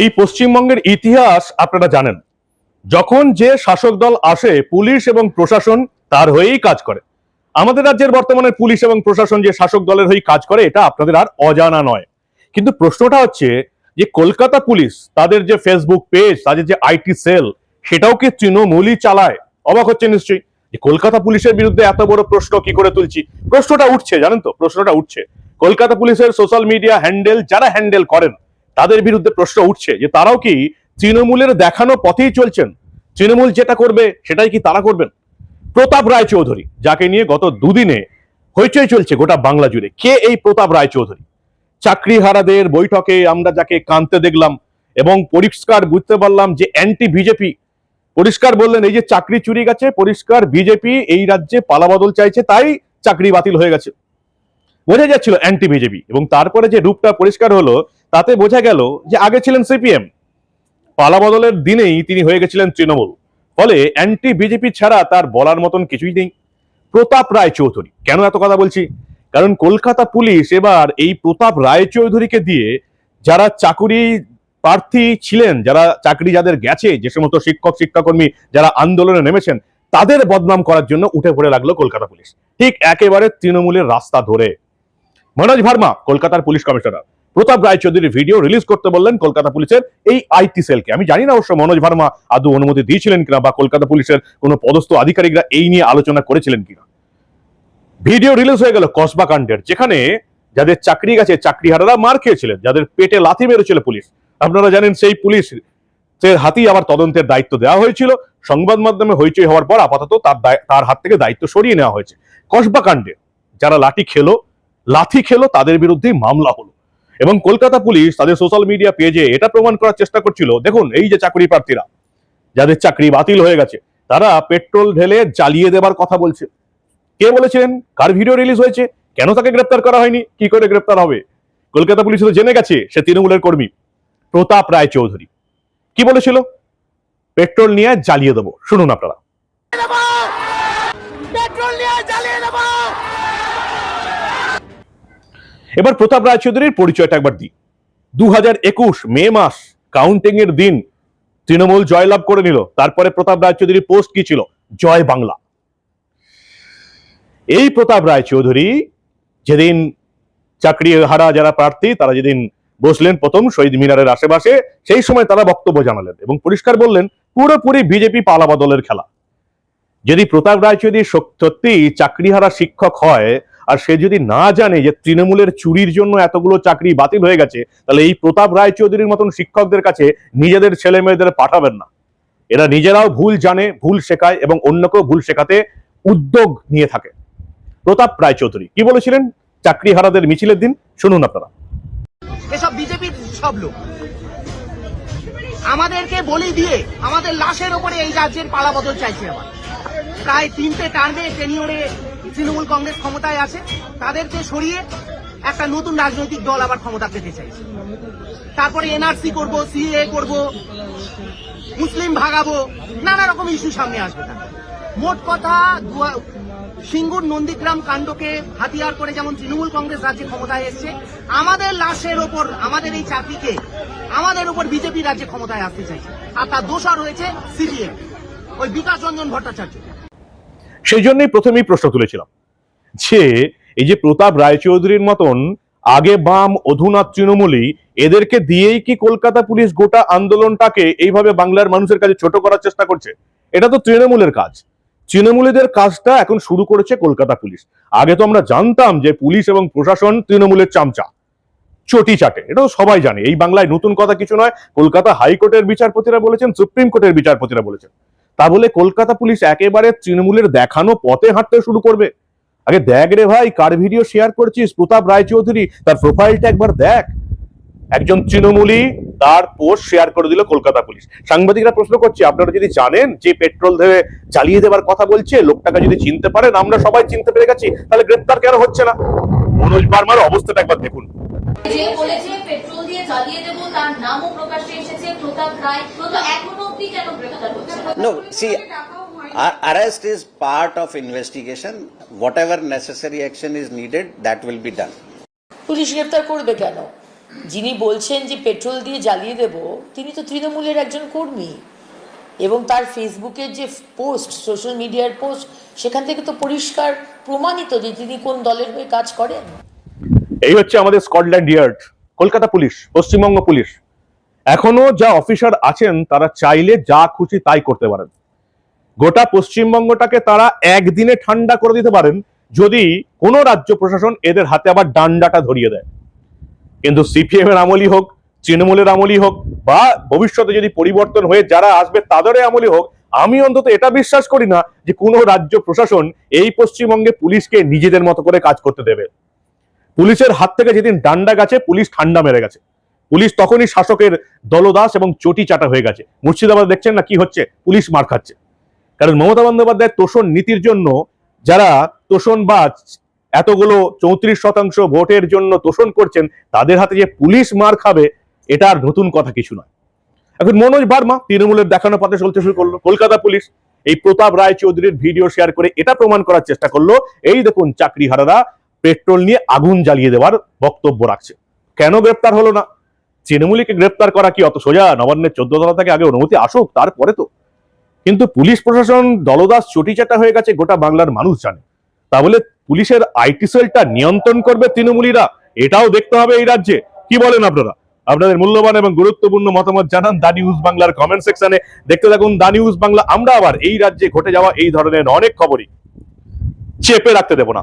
এই পশ্চিমবঙ্গের ইতিহাস আপনারা জানেন। যখন যে শাসক দল আসে, পুলিশ এবং প্রশাসন তার হয়েই কাজ করে। আমাদের রাজ্যের বর্তমানে পুলিশ এবং প্রশাসন যে শাসক দলের হয়ে কাজ করে, এটা আপনাদের আর অজানা নয়। কিন্তু প্রশ্নটা হচ্ছে যে, কলকাতা পুলিশ তাদের যে ফেসবুক পেজ তাদের যে আইটি সেল সেটাও কি তৃণমূলই চালায়? অবাক হচ্ছে নিশ্চয়ই। যে কলকাতা পুলিশের বিরুদ্ধে এত বড় প্রশ্ন কি করে তুলছি? প্রশ্নটা উঠছে, জানেন তো? প্রশ্নটা উঠছে। কলকাতা পুলিশের সোশ্যাল মিডিয়া হ্যান্ডেল যারা হ্যান্ডেল করেন তাদের বিরুদ্ধে প্রশ্ন উঠছে যে তারাও কি তৃণমূলের দেখানো পথেই চলছেন? তৃণমূল যেটা করবে সেটাই কি তারা করবেন? প্রতাপ রায় চৌধুরী যাকে নিয়ে গত দুদিনে হইচই চলছে গোটা বাংলা জুড়ে, কে এই প্রতাপ রায় চৌধুরী চাকরিহারাদের বৈঠকে আমরা যাকে কানতে দেখলাম এবং পরিষ্কার বুঝতে পারলাম যে অ্যান্টি বিজেপি পরিষ্কার বললেন, এই যে চাকরি চুরি গেছে, পরিষ্কার বিজেপি এই রাজ্যে পালাবদল চাইছে, তাই চাকরি বাতিল হয়ে গেছে। বোঝা যাচ্ছিল অ্যান্টি বিজেপি এবং তারপরে যে রূপটা পরিষ্কার হলো তাতে বোঝা গেল যে আগে ছিলেন সিপিএম। পালাবদলের দিনেই তিনি হয়ে গেছিলেন তৃণমূল। ফলে অ্যান্টি বিজেপি ছাড়া তার বলার মতন কিছুই নেই। প্রতাপ রায় চৌধুরী, কেন এত কথা বলছি? কারণ কলকাতা পুলিশ এবার এই প্রতাপ রায় চৌধুরীকে দিয়ে যারা চাকুরি প্রার্থী ছিলেন, যারা চাকরি যাদের গেছে, যে সমস্ত শিক্ষক, শিক্ষাকর্মী যারা আন্দোলনে নেমেছেন, তাদের বদনাম করার জন্য উঠে পড়ে লাগল কলকাতা পুলিশ। ঠিক একেবারে তৃণমূলের রাস্তা ধরে। মনোজ ভার্মা, কলকাতার পুলিশ কমিশনার। প্রতাপ রায়চৌধুরীর ভিডিও রিলিজ করতে বললেন কলকাতা পুলিশের এই আইটি সেলকে। আমি জানি না অবশ্য মনোজ ভার্মা আদৌ অনুমতি দিয়েছিলেন কিনা বা কলকাতা পুলিশের কোনো পদস্থ আধিকারিকরা এই নিয়ে আলোচনা করেছিলেন কিনা। ভিডিও রিলিজ হয়ে গেল কসবা কাণ্ডের, যেখানে যাদের চাকরি গেছে, চাকরিহারারা মার খেয়েছিলেন, যাদের পেটে লাথি মেরেছিল পুলিশ। আপনারা জানেন সেই পুলিশ হাতেই আবার তদন্তের দায়িত্ব দেওয়া হয়েছিল। সংবাদ মাধ্যমে হইচই হওয়ার পর আপাতত তার তার হাত থেকে দায়িত্ব সরিয়ে নেওয়া হয়েছে। কসবা কাণ্ডে যারা লাঠি খেলো, লাথি খেলো, তাদের বিরুদ্ধেই মামলা হলো। এবং কলকাতা পুলিশ তাদের সোশ্যাল মিডিয়া পেজে এটা প্রমাণ করার চেষ্টা করছিল। দেখুন, এই যে চাকরি প্রার্থীরা, যাদের চাকরি বাতিল হয়ে গেছে, তারা পেট্রোল ঢেলে জ্বালিয়ে দেবার কথা বলছে। কে বলেছেন কার ভিডিও রিলিজ হয়েছে? কেন তাকে গ্রেপ্তার করা হয়নি? কি করে গ্রেপ্তার হবে? কলকাতা পুলিশ তো জেনে গেছে, সে তৃণমূলের কর্মী, প্রতাপ রায় চৌধুরী। কি বলেছিল? পেট্রোল নিয়ে জ্বালিয়ে দেবো। শুনুন আপনারা। পেট্রোল নিয়ে জ্বালিয়ে দেবো। এবার প্রতাপ রায়চৌধুরীর পরিচয়টা একবার দিই। দু একুশ মে মাস কাউন্টিং এর দিন, তৃণমূল জয়লাভ করে নিল। তারপরে প্রতাপ রায়চৌধুরীর পোস্ট কি ছিল? জয় বাংলা। এই প্রতাপ রায়চৌধুরী যেদিন চাকরি হারা যারা প্রার্থী, তারা যেদিন বসলেন প্রথম শহীদ মিনারের আশেপাশে, সেই সময় তারা বক্তব্য জানালেন এবং পরিষ্কার বললেন, পুরোপুরি বিজেপি পালাবদলের খেলা। যদি প্রতাপ রায়চৌধুরী সত্যি চাকরিহারা শিক্ষক হয় আর সে যদি না জানে যে তৃণমূলের চুরির জন্য এতগুলো চাকরি বাতিল হয়ে গেছে, তাহলে এই প্রতাপ রায়চৌধুরীর মতন শিক্ষকদের কাছে নিজেদের ছেলে মেয়েদের পাঠাবেন না। এরা নিজেরাও ভুল জানে, ভুল শেখায় এবং অন্যকেও ভুল শেখাতে উদ্যোগ নিয়ে থাকে। প্রতাপ রায়চৌধুরী কি বলেছিলেন? চাকরিহারাদের মিছিলের দিন, শুনুন আপনারা। এসব বিজেপির সব লোক। আমাদেরকে বলি দিয়ে আমাদের লাশের ওপরে এই রাজ্যের পালা বদল চাইছে আবার প্রায় তিনটে টার্মে টেনিওরে তৃণমূল কংগ্রেস ক্ষমতায় আছে, তাদেরকে সরিয়ে একটা নতুন রাজনৈতিক দল আবার ক্ষমতা পেতে চাইছে। তারপরে এনআরসি করব সিএ করব, মুসলিম ভাগাবো, নানা রকম ইস্যু সামনে আসবে তার। মোট কথা সিঙ্গুর নন্দীগ্রাম কাণ্ডকে হাতিয়ার করে যেমন তৃণমূল কংগ্রেস রাজ্যে ক্ষমতায় এসছে, আমাদের লাশের ওপর, আমাদের এই চাকরিকে, আমাদের উপর বিজেপি রাজ্যে ক্ষমতায় আসতে চাইছে। আর তার দোষর হয়েছে সিপিএম। ওই বিকাশ রঞ্জন ভট্টাচার্য। সেই জন্যই প্রথমেই প্রশ্ন তুলেছিলাম যে এই যে প্রতাপ রায়চৌধুরীর মতন আগে বাম অধুনা তৃণমূলী এদেরকে দিয়েই কি কলকাতা পুলিশ গোটা আন্দোলনটাকে এইভাবে বাংলার মানুষের কাছে ছোট করার চেষ্টা করছে? এটা তো তৃণমূলের কাজ। তৃণমূলীদের কাজটা এখন শুরু করেছে কলকাতা পুলিশ। আগে তো আমরা জানতাম যে পুলিশ এবং প্রশাসন তৃণমূলের চামচা। চটি চাটে, এটা তো সবাই জানে। এই বাংলায় নতুন কথা কিছু নয়। কলকাতা হাইকোর্টের বিচারপতিরা বলেছেন, সুপ্রিম কোর্টের বিচারপতিরা বলেছেন। তা বলে কলকাতা পুলিশ একেবারে তৃণমূলের দেখানো পথে হাঁটতে শুরু করবে। আগে দেখ রে ভাই, কার ভিডিও শেয়ার করছিস? প্রতাপ রায়চৌধুরী, তার প্রোফাইলটা একবার দেখ। একজন তৃণমূলী তার পোস্ট শেয়ার করে দিল কলকাতা পুলিশ। সাংবাদিকরা প্রশ্ন করছে, আপনারা যদি জানেন যে পেট্রোল ধরে চালিয়ে দেবার কথা বলছে, লোকটাকে যদি চিনতে পারেন, আমরা সবাই চিনতে পেরে গেছি, তাহলে গ্রেপ্তার কেন হচ্ছে না? মনোজ বার্মার অবস্থাটা একবার দেখুন। যে বলেছে পেট্রোল দিয়ে জ্বালিয়ে দেবো তার নামও প্রকাশ্যে এসেছে। প্রতাপ রায় তো এখনও অব্দি কেন গ্রেফতার হচ্ছে না? Arrest is part of investigation. Whatever necessary action is needed, that will be done. Police গ্রেপ্তার করবে কেন? যিনি বলছেন যে পেট্রোল দিয়ে জ্বালিয়ে দেব তিনি তো তৃণমূলের একজন কর্মী। এবং তার ফেসবুকের যে পোস্ট সোশ্যাল মিডিয়ার পোস্ট সেখান থেকে তো পরিষ্কার প্রমাণিত যে তিনি কোন দলের হয়ে কাজ করেন। এই হচ্ছে আমাদের Scotland Yard, Kolkata police, Paschimbanga police. এখনও যা অফিসার আছেন, তারা চাইলে যা খুশি তাই করতে পারেন। গোটা পশ্চিমবঙ্গটাকে তারা একদিনে ঠান্ডা করে দিতে পারেন, যদি কোনো রাজ্য প্রশাসন এদের হাতে আবার ডান্ডাটা ধরিয়ে দেয়। কিন্তু সিপিএম এর আমলই হোক, তৃণমূলের আমলই হোক, বা ভবিষ্যতে যদি পরিবর্তন হয়ে যারা আসবে তাদেরই আমলই হোক, আমি অন্তত এটা বিশ্বাস করি না যে কোনো রাজ্য প্রশাসন এই পশ্চিমবঙ্গে পুলিশকে নিজেদের মতো করে কাজ করতে দেবে। পুলিশের হাত থেকে যেদিন ডান্ডা গেছে, পুলিশ ঠান্ডা মেরে গেছে। পুলিশ তখনই শাসকের দলদাস এবং চটি চাটা হয়ে গেছে। মুর্শিদাবাদ দেখছেন না কি হচ্ছে? পুলিশ মার খাচ্ছে। কারণ মমতা বন্দ্যোপাধ্যায়ের তোষণ নীতির জন্য যারা তোষণবাজ এতগুলো চৌত্রিশ শতাংশ ভোটের জন্য তোষণ করছেন, তাদের হাতে যে পুলিশ মার খাবে, এটা আর নতুন কথা কিছু নয়। এখন মনোজ ভার্মা তৃণমূলের দেখানো পথে চলতে শুরু করল। কলকাতা পুলিশ এই প্রতাপ রায় চৌধুরীর ভিডিও শেয়ার করে এটা প্রমাণ করার চেষ্টা করল। এই দেখুন চাকরি হারারা পেট্রোল নিয়ে আগুন জ্বালিয়ে দেওয়ার বক্তব্য রাখছে। কেন গ্রেপ্তার হলো না? তৃণমূলীকে গ্রেপ্তার করা কি অত সোজা? নবান্নের চোদ্দ তলা থেকে আগে অনুমতি আসুক, তারপরে তো। কিন্তু পুলিশ প্রশাসন দলদাস চটিচাটা হয়ে গেছে, গোটা বাংলার মানুষ জানে। তা বলে পুলিশের আইটি সেলটা নিয়ন্ত্রণ করবে তৃণমূলীরা? এটাও দেখতে হবে এই রাজ্যে। কি বলেন আপনারা? আপনাদের মূল্যবান এবং গুরুত্বপূর্ণ মতামত জানান দা নিউজ বাংলার কমেন্ট সেকশনে দেখতে থাকুন দা নিউজ বাংলা। আমরা আবার এই রাজ্যে ঘটে যাওয়া এই ধরনের অনেক খবরই। চেপে রাখতে দেব না।